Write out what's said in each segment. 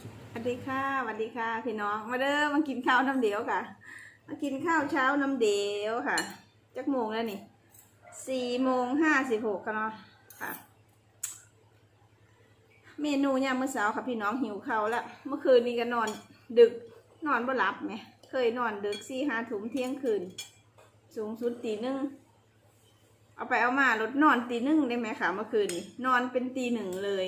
สวัสดีค่ะสวัสดีค่ะ พี่น้อง มาเด้อมากินข้าวน้ำเดียวค่ะ มากินข้าวเช้าน้ำเดียวค่ะ จักโมงแล้วนี่สี่โมงห้าสิบหกกันเนาะค่ะ เมนูเนี่ยามมื่อเช้าค่ะพี่น้องหิวข้าวละเมื่อคืนนี้ก็นอนดึกนอนบ่หลับไหม เคยนอนดึกสี่ห้าถุมเที่ยงคืน สูงสุดตีหนึ่งเอาไปเอามารถนอนตีหนึ่งได้ไหมคะเมื่อคืนนี้นอนเป็นตีหนึ่งเลย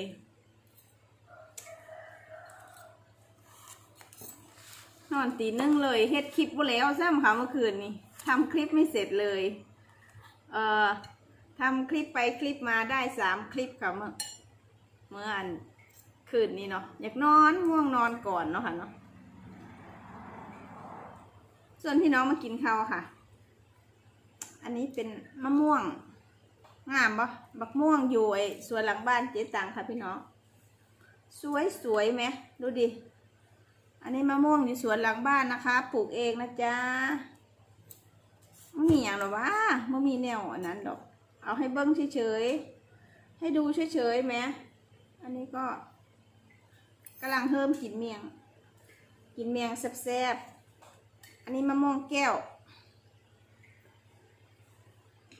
นอนตีนึ่งเลยเฮ็ดคลิปบ่แล้วซ้ำค่ะเมื่อคืนนี้ทำคลิปไม่เสร็จเลย เอ่อทำคลิปไปคลิปมาได้สามคลิปค่ะเมื่อเมื่ออันคืนนี้เนาะอยากนอนง่วงนอนก่อนเนาะค่ะเนาะส่วนพี่น้องมากินข้าวค่ะ อันนี้เป็นมะม่วงงามปะบักม่วงอยู่ไอ้สวนหลังบ้านเจ๊ตังค่ะพี่น้อง สวยสวยไหมดูดิ อันนี้มะม่วงอยู่สวนหลังบ้านนะคะ ปลูกเองนะจ๊ะไม่มีอย่างหรอวะไม่มีแนวอันนั้นดอก เอาให้เบิ้งเฉยๆ ให้ดูเฉยๆไหมอันนี้ก็กำลังเพิ่มกินเมียง กินเมียงแซ่บๆ อันนี้มะม่วงแก้ว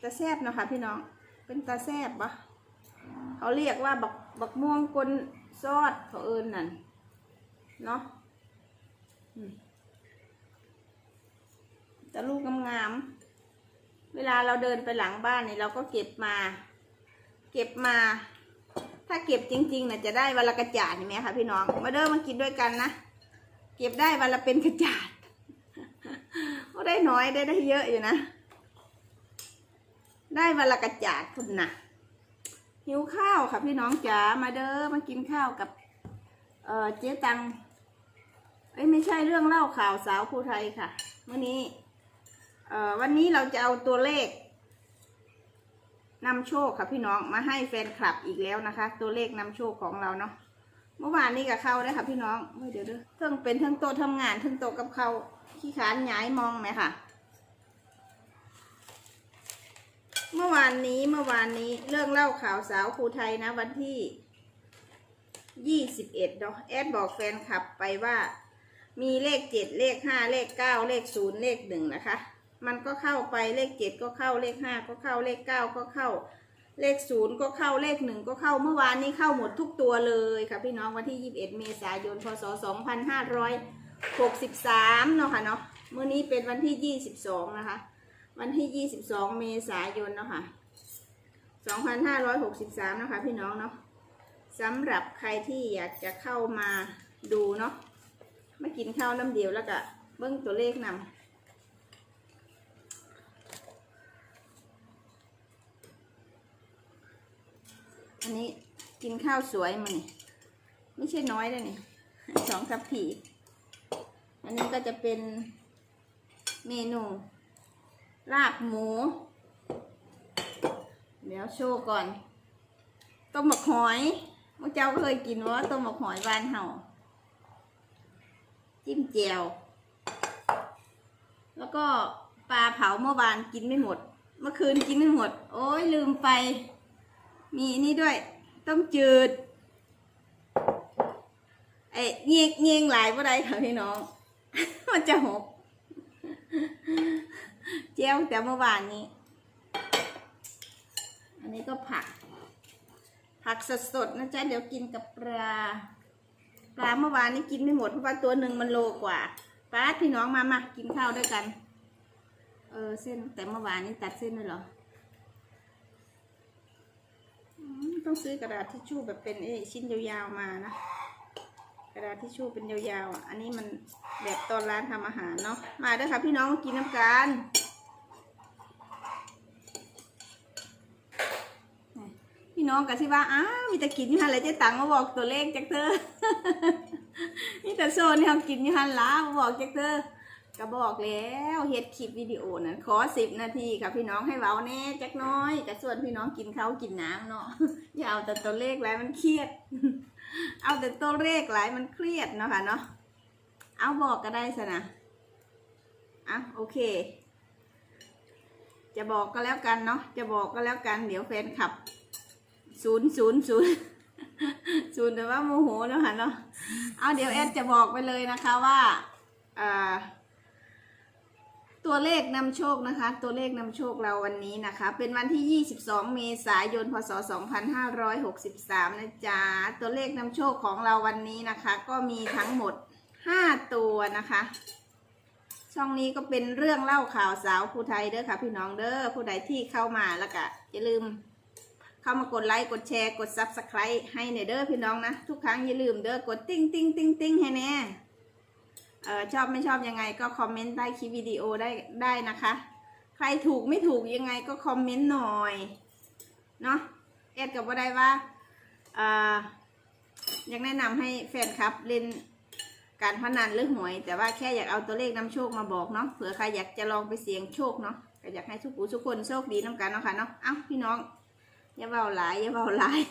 ตาแซบนะคะพี่น้อง เป็นตาแซบปะเขาเรียกว่าบักบักม่วงกลซอดเขาเอิญนั่นเนาะ แต่ลูกงามๆ เวลาเราเดินไปหลังบ้านนี่เราก็เก็บมา เก็บมา ถ้าเก็บจริงๆนะจะได้วันละกระจาดเห็นไหมคะพี่น้อง มาเด้อมากินด้วยกันนะ เก็บได้วันละเป็นกระจาดก็ได้น้อยได้ได้เยอะอยู่นะ ได้วันละกระจาดคุณนะหิวข้าวค่ะพี่น้องจ๋า มาเด้อมากินข้าวกับเออเจ๊ตัง เอ้ยไม่ใช่เรื่องเล่าข่าวสาวภูไทยค่ะวันนี้เอ่อวันนี้เราจะเอาตัวเลขนำโชคค่ะพี่น้องมาให้แฟนคลับอีกแล้วนะคะ ตัวเลขนำโชคของเราเนาะเมื่อวานนี้กับเขาได้ค่ะพี่น้องเดี๋ยวเด้อเทั้งเป็นทั้งโต๊ะทำงานทั้งโต๊ะกับเขาขี้ขานหงายมองไหมค่ะ เมื่อวานนี้เมื่อวานนี้เรื่องเล่าข่าวสาวภูไทยนะวันที่ยี่สิบเอ็ดเนาะแอดบอกแฟนคลับไปว่า มีเลขเจ็ดเลขห้าเลขเก้าเลขศูนย์เลขหนึ่งนะคะ มันก็เข้าไปเลขเจ็ดก็เข้าเลขห้าก็เข้าเลขเก้าก็เข้า เลขศูนย์ก็เข้าเลขหนึ่งก็เข้าเมื่อวานนี้เข้าหมดทุกตัวเลยค่ะพี่น้องวันที่ยี่สิบเอ็ดเมษายนพศสองพันห้าร้อยหกสิบสามเนาะค่ะเนาะเมื่อนี้เป็นวันที่ยี่สิบสองนะคะ วันที่ยี่สิบสองเมษายนเนาะค่ะสองพันห้าร้อยหกสิบสามนะคะพี่น้องเนาะสำหรับใครที่อยากจะเข้ามาดูเนาะ มากินข้าวน้ำเดียวแล้วก็เบิ้งตัวเลขนำอันนี้กินข้าวสวยมานี่ไม่ใช่น้อยเลยนี่สองทัพผีอันนี้ก็จะเป็นเมนูลาบหมู เดี๋ยวโชว์ก่อน ต้มหมกหอยพวกเจ้าเคยกินว่าต้มหมกหอยบ้านเห่า จิ้มเจียว แล้วก็ปลาเผาเมื่อวานกินไม่หมด เมื่อคืนกินไม่หมด โอ้ยลืมไป มีนี่ด้วย ต้มจืดไอ้เงียงเงียงหลายว่าไรค่ะพี่น้อง มันจะหก เจียวแต่เมื่อวานนี้ อันนี้ก็ผัก ผักสดๆนะจ๊ะ เดี๋ยวกินกับปลา ปลาเมื่อวานนี้กินไม่หมดเพราะว่าตัวหนึ่งมันโลกว่าป้าพี่น้องมามากินข้าวด้วยกัน เออเส้นแต่เมื่อวานนี้ตัดเส้นเลยเหรอต้องซื้อกระดาษทิชชู่แบบเป็นไอ้ชิ้นยาวๆมานะ กระดาษทิชชู่เป็นยาวๆอะ อันนี้มันแบบตอนร้านทำอาหารเนาะมาเด้อค่ะพี่น้องมากินน้ำกัน พี่ น้องกันสิว่าอ้าวมีแต่กินอยู่หันเลยเจ๊ตังมาบอกตัวเลขจากเธอนี่แต่โซนที่เขากินอยู่หันล้ามาบอกจากเธอก็บอกแล้วเฮ็ดคลิปวิดีโอนั้นขอสิบนาทีค่ะพี่น้องให้เว้าแน่จักน้อยแต่ส่วนพี่น้องกินข้าวกินน้ำเนาะอย่าเอาแต่ตัวเลขหลายมันเครียด เอาแต่ตัวเลขหลายมันเครียดเนาะค่ะเนาะเอาบอกก็ได้สนะอะโอเค จะบอกก็แล้วกันเนาะจะบอกก็แล้วกันเดี๋ยวแฟนขับ ศูนย์ศูนย์ศูนย์ศูนย์แต่ว่าโมโหแล้วค่ะเนาะเอาเดี๋ยวแอดจะบอกไปเลยนะคะว่าอ่าตัวเลขนำโชคนะคะ ตัวเลขนำโชคเราวันนี้นะคะ เป็นวันที่ 22 เมษายน พศ 2563 นะจ๊ะ ตัวเลขนำโชคของเราวันนี้นะคะ ก็มีทั้งหมด 5 ตัวนะคะ ช่องนี้ก็เป็นเรื่องเล่าข่าวสาวผู้ไทยเด้อค่ะพี่น้องเด้อผู้ใดที่เข้ามาแล้วก็อย่าลืม เข้ามากดไลค์กดแชร์กด Subscribe ให้ในเด้อพี่น้องนะ ทุกครั้งอย่าลืมเด้อกดติ้งติ้งติ้งติ้งให้แน่เออชอบไม่ชอบยังไงก็คอมเมนต์ใต้คลิปวิดีโอได้ได้นะคะ ใครถูกไม่ถูกยังไงก็คอมเมนต์หน่อยเนาะแอดกับว่าได้ว่าเอ่ออยากแนะนำให้แฟนคลับเล่นการพนันหรือหวย แต่ว่าแค่อยากเอาตัวเลขนำโชคมาบอกเนาะเผื่อใครอยากจะลองไปเสี่ยงโชคเนาะก็อยากให้ทุกผู้ทุกคนโชคดีน้ำกันเนาะค่ะเนาะเอ้าพี่น้อง อย่าเบาหลายอย่าเบาหลาย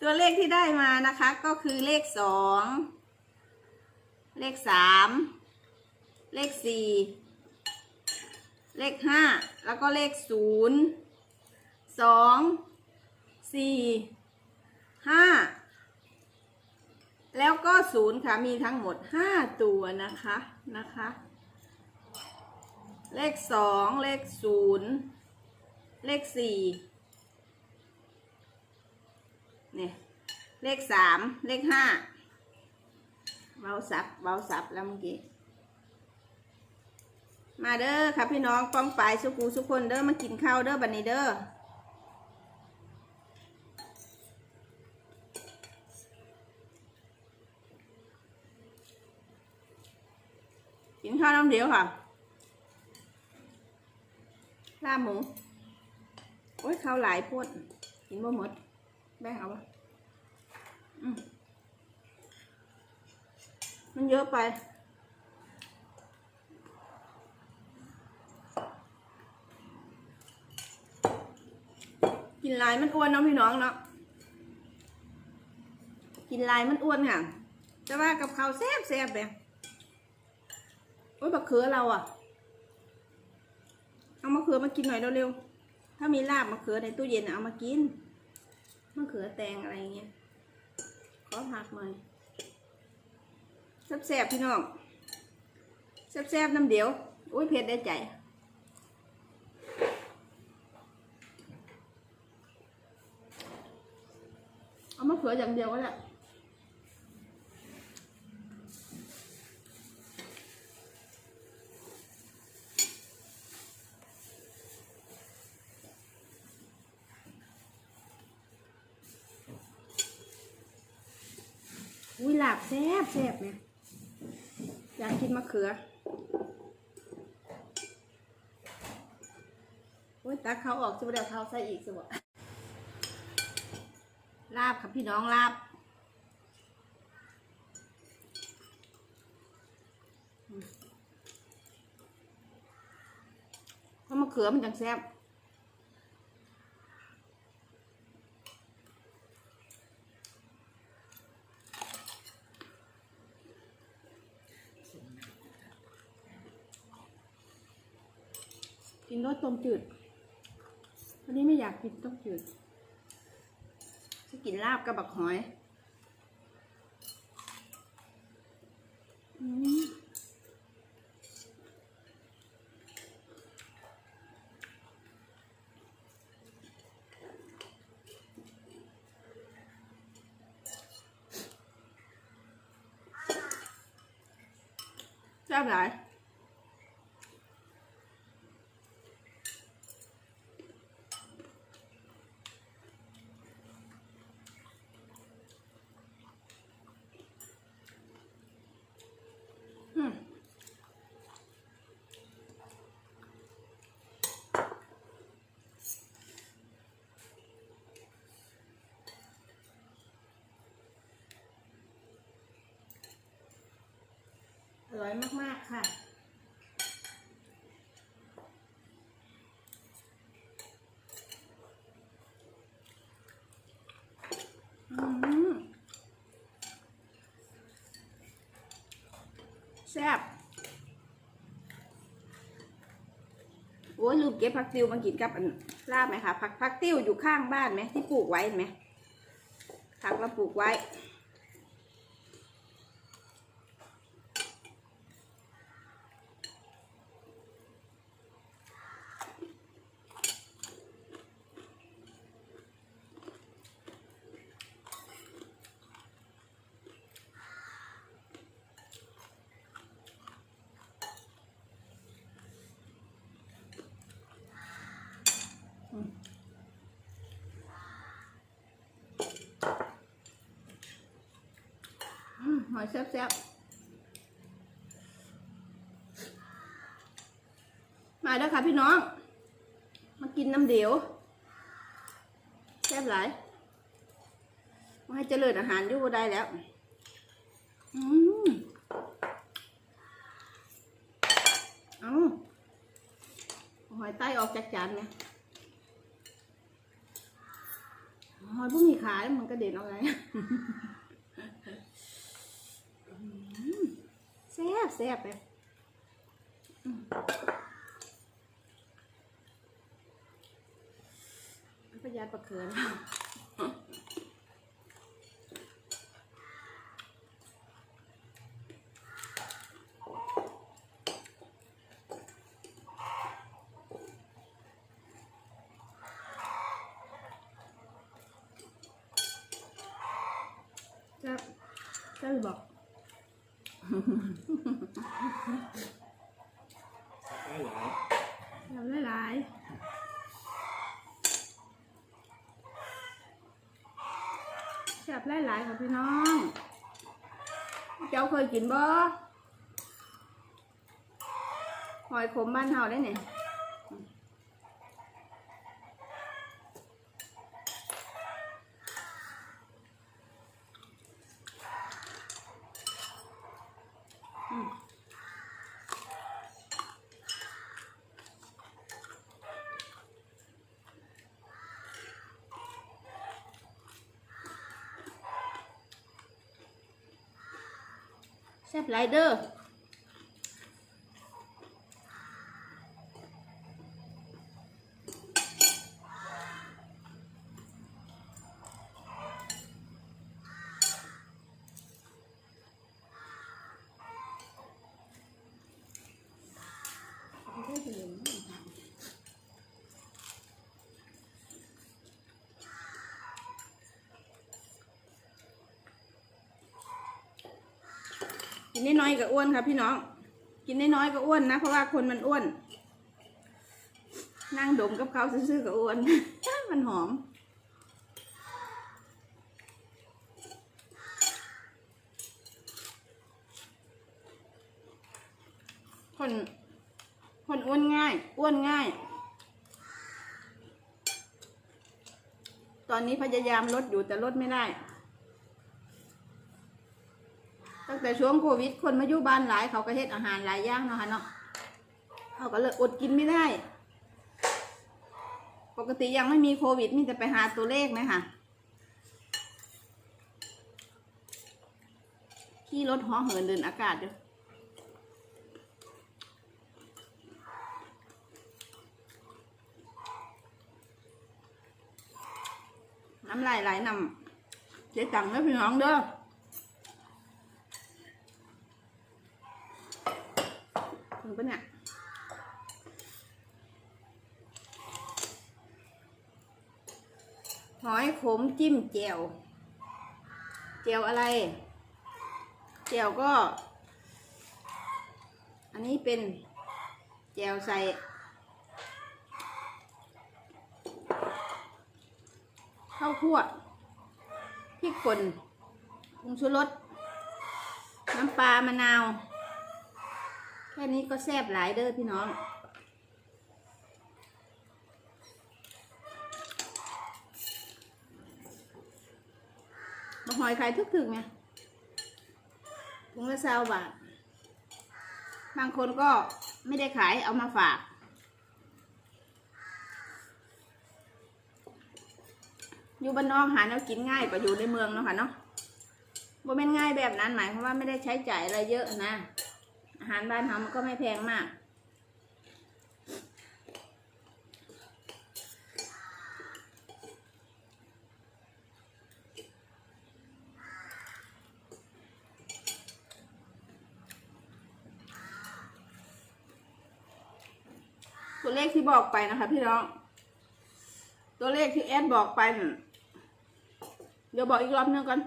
ตัวเลขที่ได้มานะคะ ก็คือเลขสองเลขสามเลขสี่เลขห้าแล้วก็เลขศูนย์สองสี่ห้าแล้วก็ศูนย์ค่ะ มีทั้งหมดห้าตัวนะคะนะคะ เลขสองเลขศูนย์เลขสี่ เนี่ยเลขสามเลขห้าเบาสับเบาสับแล้วเมื่อกี้มาเด้อค่ะพี่น้องป้องปายสุกูสุคนเด้อมากินข้าวเด้อบันนี้เด้อกินข้าวน้ำเดียวค่ะลาหมู โอ้ยข้าวหลายโพดกินบ่หมด แบ่งเอาปะอืมมันเยอะไป กินลายมันอ้วนเนาะพี่น้องเนาะ กินลายมันอ้วนค่ะแต่ว่ากับข้าวแซ่บแซ่บแบบโอ้ยบักเขือเราอะ เอามะเขือมากินหน่อยเร็วๆ ถ้ามีลาบมะเขือในตู้เย็นเอามากิน มะเขือแตงอะไรเงี้ย ขอผักหน่อยแซ่บๆพี่น้องแซ่บๆน้ำเดียว อุ้ยเผ็ดได้ใจเอามะเขืออย่างเดียวก็ได้ ลาบแซ่บแซ่บเนี่ยอยากกินมะเขืออุ้ยตาเขาออกจะไม่ได้เอาเท้าใส่อีกสิบ่ลาบครับพี่น้องลาบเพราะมะเขือมันจังแซ่บ กินรสต้มจืด วันนี้ไม่อยากกินต้มจืด จะกินลาบกับบักหอยอืมแซ่ อร่อยมากๆค่ะอืมแซ่บ โอ้ยลืมเก็บผักติวมากินกับลาบไหมคะผักผักติวอยู่ข้างบ้านไหมที่ปลูกไว้ไหมผักเราปลูกไว้ อืมหอยแซ่บๆ มาเด้อค่ะพี่น้อง มากินน้ำเดียว แซ่บหลายมาให้เจริญอาหารอยู่ได้แล้ว อืมเอาหอยใต้ออกจากจานไหมหอยพวกมีขาแล้วมันก็เด็นออกไง แซ่บแซ่บเลยประหยัดประเคินจะจะบอก ได้หลาย ทำหลายๆแซ่บ หลายๆค่ะพี่น้อง เจ้าเคยกินบ่หอยขมบ้านเฮาได้เนี่ย แซ่บหลายเด้อ กินน้อยๆก็อ้วนค่ะพี่น้อง กินน้อยๆก็อ้วนนะ เพราะว่าคนมันอ้วน นั่งดมกับเขาซื่อๆก็อ้วน มันหอม คนคนอ้วนง่าย อ้วนง่าย ตอนนี้พยายามลดอยู่แต่ลดไม่ได้ ตั้งแต่ช่วงโควิด คนมาอยู่บ้านหลายเขาก็เฮ็ดอาหารหลายอย่างเนาะค่ะเนาะเขาก็เลยอดกินไม่ได้ ปกติยังไม่มีโควิดมีแต่ไปหาตัวเลขนะคะขี่รถหอเหินเดินอากาศอยู่น้ำลายไหลนำเจ๊ตังค์แล้วพี่น้องเด้อึงปะเนี่ยหอยขมจิ้มแจ่วแจ่วอะไรแจ่วก็ อันนี้เป็นแจ่วใส่ข้าวคั่วพริกป่นผงชูรสน้ำปลามะนาว ค่นี้ก็แซ่บหลายเด้อพี่น้องบะหอยขายทึกๆไงถุงละเศร้าบาท บางคนก็ไม่ได้ขายเอามาฝากอยู่บ้านนอกหาแนวกินง่ายกว่าอยู่ในเมืองเนาะค่ะเนาะบ่แม่นง่ายแบบนั้นหมายความว่าไม่ได้ใช้จ่ายอะไรเยอะนะ อาหารบ้านเรามันก็ไม่แพงมาก ตัวเลขที่บอกไปนะคะพี่น้อง ตัวเลขที่แอดบอกไปเดี๋ยวบอกอีกรอบนึงกัน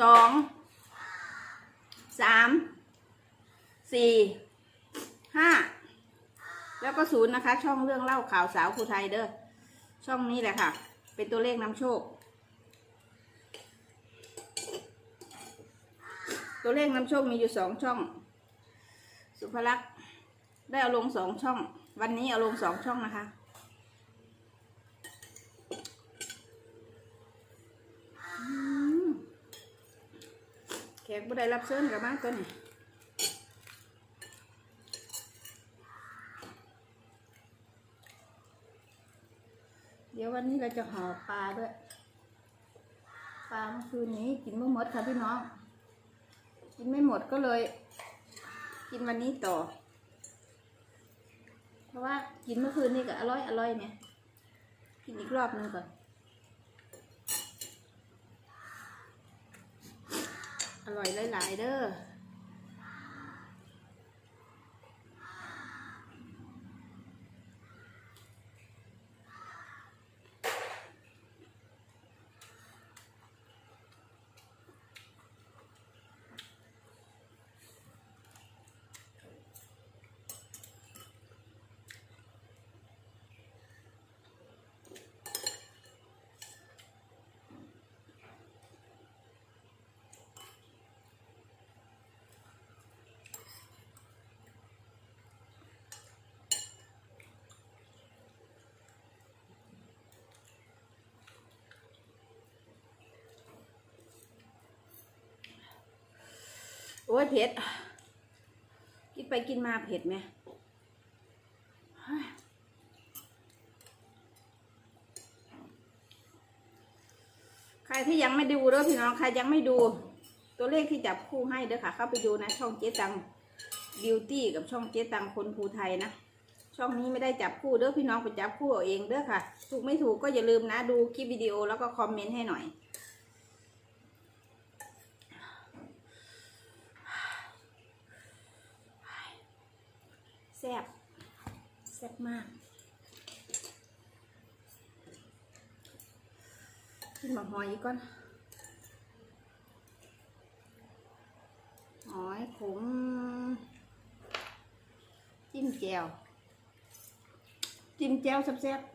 สองสาม สี่ห้าแล้วก็ศูนย์นะคะ ช่องเรื่องเล่าข่าวสาวครูไทยเด้อช่องนี้แหละค่ะ เป็นตัวเลขนำโชค ตัวเลขนำโชคมีอยู่สองช่อง สุภลักษณ์ได้เอาลงสองช่อง วันนี้เอาลงสองช่องนะคะแขกผู้ใดรับเชิญกับมาตัวนี้ ดี๋ยววันนี้เราจะห่อปลาด้วย ปลาเมื่อคืนนี้กินไม่หมดค่ะพี่น้อง กินไม่หมดก็เลย กินวันนี้ต่อ เพราะว่ากินเมื่อคืนนี่ก็อร่อยอร่อยเนี่ยกินอีกรอบนึงก่อน อร่อยหลาย ๆ เด้อ โอ้ยเผ็ด กินไปกินมาเผ็ดไหมใครที่ยังไม่ดูเด้อพี่น้องใครยังไม่ดู ตัวเลขที่จับคู่ให้เด้อค่ะ เข้าไปดูนะ ช่องเจ๊ตังบิวตี้กับช่องเจ๊ตังคนภูไทยนะช่องนี้ไม่ได้จับคู่เด้อพี่น้องไปจับคู่เอาเองเด้อค่ะ ถูกไม่ถูกก็อย่าลืมนะดูคลิปวิดีโอแล้วก็คอมเมนต์ให้หน่อย ซ่บแซ่บมากกินหมกหอยอีกก่อนหอยขมจิ้มแจ่วจิ้มแจ่วแซ่บๆ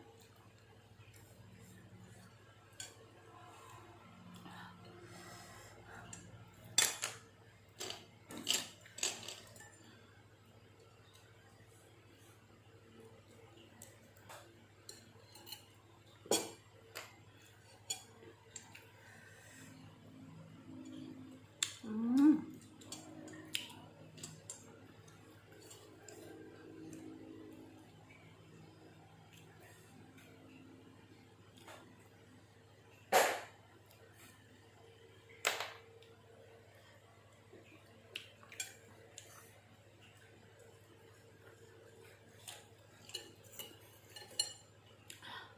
อืม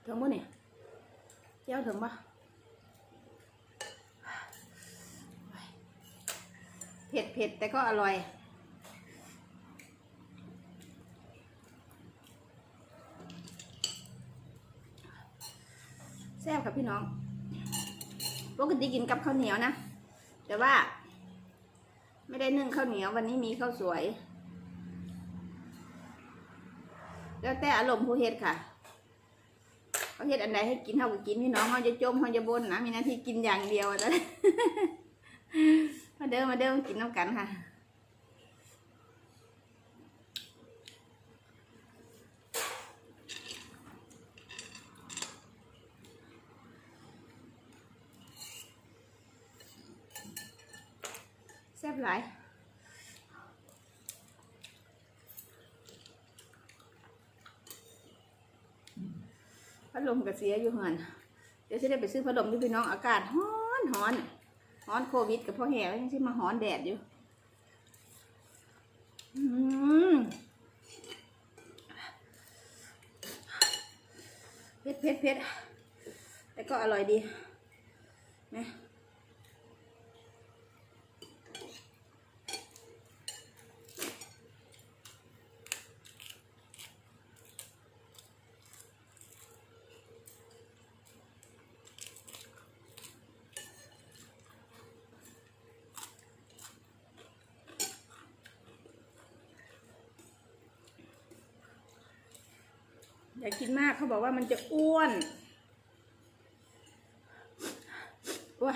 ถึงปะเนี่ยเจ้าถึงปะเผ็ดเผ็ดแต่ก็อร่อย แซ่บครับพี่น้องปกติกินกับข้าวเหนียวนะ แต่ว่า ไม่ได้นึ่งข้าวเหนียววันนี้มีข้าวสวย แล้วแต่อารมณ์ผู้เฮ็ดค่ะ เขาเฮ็ดอันใดให้กินเท่ากับกินพี่น้องเขาจะจมเขาจะบนนะมีหน้าที่กินอย่างเดียวนะมาเดิมมาเดิมกินน้ำกันค่ะแซ่บหลาย พัดลมกระเสียอยู่เหือนเดี๋ยวจะได้ไปซื้อพัดลมที่พี่น้องอากาศฮ้อนฮ้อนฮ้อนโควิดกับพ่อแห่ยังที่มาฮ้อนแดดอยู่เผ็ดเผ็ดเผ็ดแต่ก็อร่อยดีนะ นมากเขาบอกว่ามันจะอ้วนว้า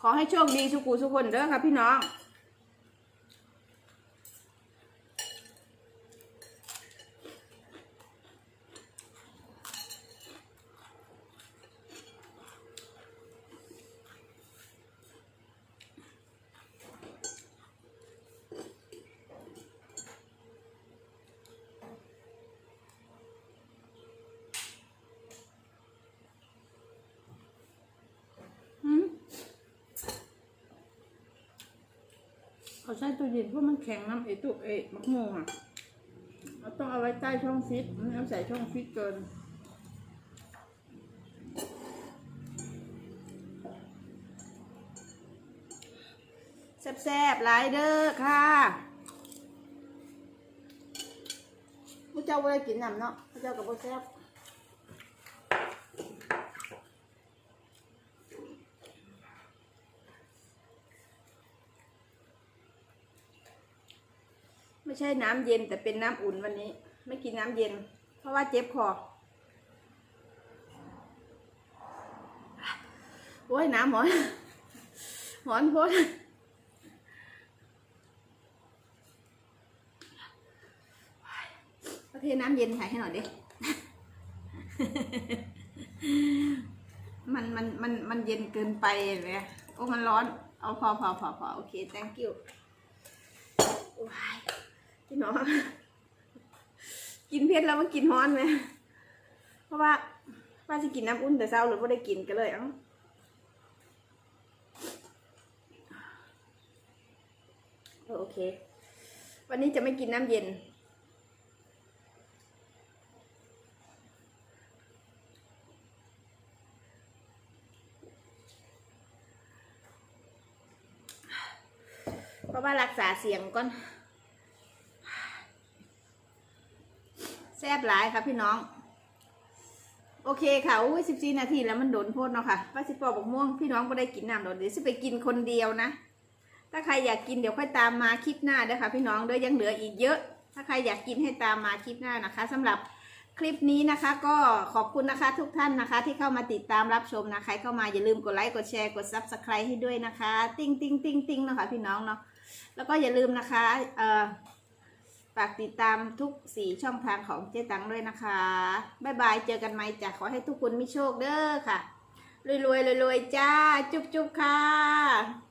ขอให้โชคดีสุกูสุคนเด้อค่ะพี่น้อง หืม ใช้ตู้เย็นเพราะมันแข็งน้ำไอตุกเอมักโมงอะเราต้องเอาไว้ใต้ช่องฟิตไม่เอาใส่ช่องฟิตเกินแซ่บๆหลายเด้อค่ะพระเจ้าไม่ได้กินน้ำเนาะพระเจ้ากับพระแซ่บ ไม่ใช่น้ำเย็นแต่เป็นน้ำอุ่นวันนี้ ไม่กินน้ำเย็น เพราะว่าเจ็บคอโอ้ยน้ำหมอนหมอนโพดประเทศน้ำเย็นใส่ให้หน่อยดิ มันมันมันมันเย็นเกินไปเลยโอ้มันร้อน เอาพอพอพอพอโอเค thank you ว้าย พี่น้องกินเผ็ดแล้วมันกินฮ้อนไหมเพราะว่าว่าจะกินน้ำอุ่นแต่เช้าหรือว่าได้กินก็เลยเอ้าเออโอเค วันนี้จะไม่กินน้ำเย็น เพราะว่ารักษาเสียงก่อน ซ่บหลายค่ะพี่น้อง โอเคค่ะอุ้ยสิบสี่นาทีแล้วมันโดนโพดเนาะค่ะว่าสิปอกบกม่วงพี่น้องก็ได้กินน้ำโดนเดี๋ยวสิไปกินคนเดียวนะ ถ้าใครอยากกินเดี๋ยวค่อยตามมาคลิปหน้าเด้อค่ะ พี่น้องเด้อยังเหลืออีกเยอะ ถ้าใครอยากกินให้ตามมาคลิปหน้านะคะสำหรับคลิปนี้นะคะ ก็ขอบคุณนะคะทุกท่านนะคะ ที่เข้ามาติดตามรับชมนะใครเข้ามาอย่าลืมกดไลค์กดแชร์กด subscribe ให้ด้วยนะคะ ติ้งติ้งติ้งติ้งเนาะค่ะพี่น้องเนาะแล้วก็อย่าลืมนะคะเอ่อ ฝากติดตามทุกสี่ช่องทางของเจ๊ตังด้วยนะคะ บ๊ายบายเจอกันใหม่จ้ะขอให้ทุกคนมีโชคเด้อค่ะ รวยๆรวยๆจ้า จุ๊บๆค่ะ